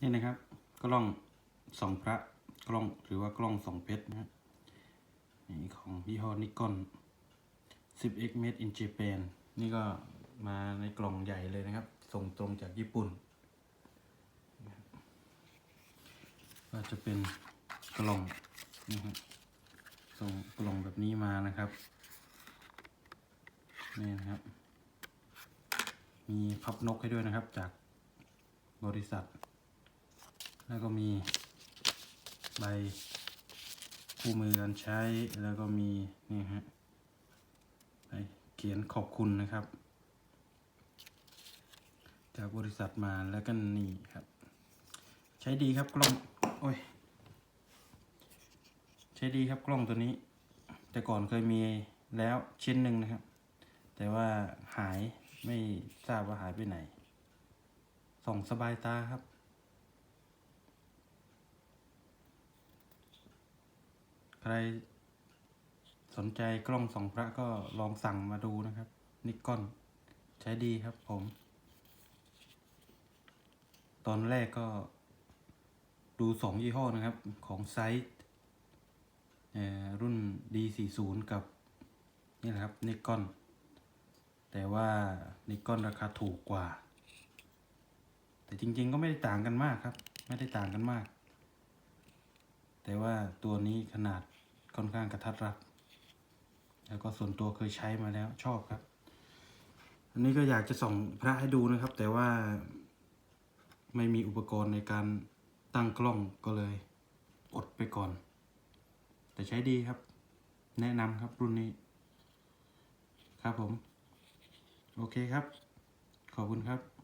นี่นะครับ กล้องสองพระกล้องหรือว่ากล้องสองเพชรนะครับนี่ของยี่ห้อนิกอน 10x made in Japan นี่ก็มาในกล่องใหญ่เลยนะครับ ส่งตรงจากญี่ปุ่น ก็จะเป็นกล่องนะครับส่งกล่องแบบนี้มานะครับ นี่นะครับ มีพับนกให้ด้วยนะครับจากบริษัท แล้วก็มีใบคู่มือการใช้ แล้วก็มีนี่ฮะใบเขียนขอบคุณนะครับ จากบริษัทมาแล้วก็นี่ครับ ใช้ดีครับกล้อง โอ้ย ใช้ดีครับกล้องตัวนี้ แต่ก่อนเคยมีแล้วชิ้นหนึ่งนะครับ แต่ว่าหายไม่ทราบว่าหายไปไหนส่องสบายตาครับ ใค รสนใจกล้องสองพระก็ลองสั่งมาดูนะครับนิกอนใช้ดีครับผม ตอนแรกก็ดูสองยี่ห้อนะครับของไซส์รุ่น D40 กับนี่แหละครับนิกอนแต่ว่านิกอนราคาถูกกว่า แต่จริงๆก็ไม่ได้ต่างกันมากครับ ไม่ได้ต่างกันมาก แต่ว่าตัวนี้ขนาด ค่อนข้างกระทัดรัด แล้วก็ส่วนตัวเคยใช้มาแล้วชอบครับ อันนี้ก็อยากจะส่องพระให้ดูนะครับ แต่ว่าไม่มีอุปกรณ์ในการตั้งกล้องก็เลยอดไปก่อน แต่ใช้ดีครับ แนะนำครับรุ่นนี้ ครับผม โอเคครับ ขอบคุณครับ